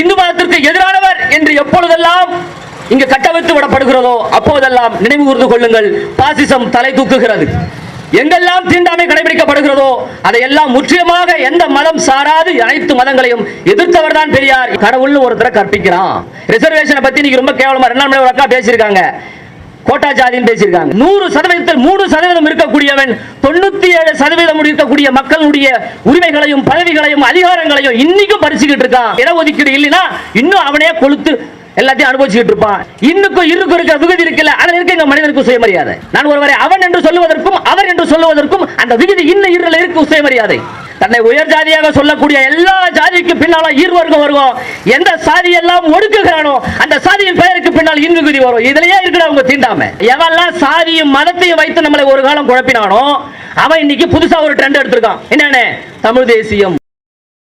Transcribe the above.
இந்து மதத்திற்கு எதிரானவர் என்று எப்பொழுதெல்லாம் இங்கு கட்டவிழ்த்து விடப்படுகிறதோ அப்போதெல்லாம் நினைவு கூர்ந்து கொள்ளுங்கள். பாசிசம் தலை தூக்குகிறது. எங்கெல்லாம் தீண்டாமை கடைபிடிக்கப்படுகிறதோ அதையெல்லாம் முற்றிலுமாக எந்த மதம் சாராது அனைத்து மதங்களையும் எதிர்த்தவர் தான் பெரியார். கடவுள்னு ஒருத்தரை கற்பிக்கிறான். ரிசர்வேஷனை பத்தி நீங்க ரொம்ப கேவலமா ரெண்டாம் அக்கா பேசியிருக்காங்க. கோட்டா ஜாதின்னு பேசியிருக்காங்க. நூறு சதவீதத்தில் மூணு சதவீதம் இருக்கக்கூடியவன் தொண்ணூத்தி ஏழு சதவீதம் இருக்கக்கூடிய மக்களுடைய உரிமைகளையும் பதவிகளையும் அதிகாரங்களையும் இன்னைக்கும் பறிச்சுக்கிட்டு இருக்கான். இடஒதுக்கீடு இல்லைன்னா இன்னும் அவனே கொளுத்து எல்லாத்தையும் அனுபவிச்சுட்டு இருப்பான். இன்னுக்கும் இருக்கும் இருக்கிற விகுதி இருக்குல்ல அதில் இருக்க எங்க மனிதனுக்கு சுயமரியாதை. நான் ஒருவரை அவன் என்று சொல்லுவதற்கும் அவர் என்று சொல்லுவதற்கும் அந்த விகுதி இன்னும் இருல இருக்கு சுயமரியாதை. தன்னை உயர் ஜாதியாக சொல்லக்கூடிய எல்லா ஜாதிக்கு பின்னால ஈர்வர்க்கம் வருவோம். எந்த சாதி எல்லாம் ஒடுக்குகிறானோ அந்த சாதியின் பெயருக்கு பின்னால் இன்விகுதி வரும் இதுலயே இருக்கிற அவங்க தீண்டாம. எவெல்லாம் சாதியும் மதத்தையும் வைத்து நம்மளை ஒரு காலம் குழப்பினானோ அவன் இன்னைக்கு புதுசா ஒரு ட்ரெண்ட் எடுத்திருக்கான். என்னென்ன தமிழ் தேசியம்.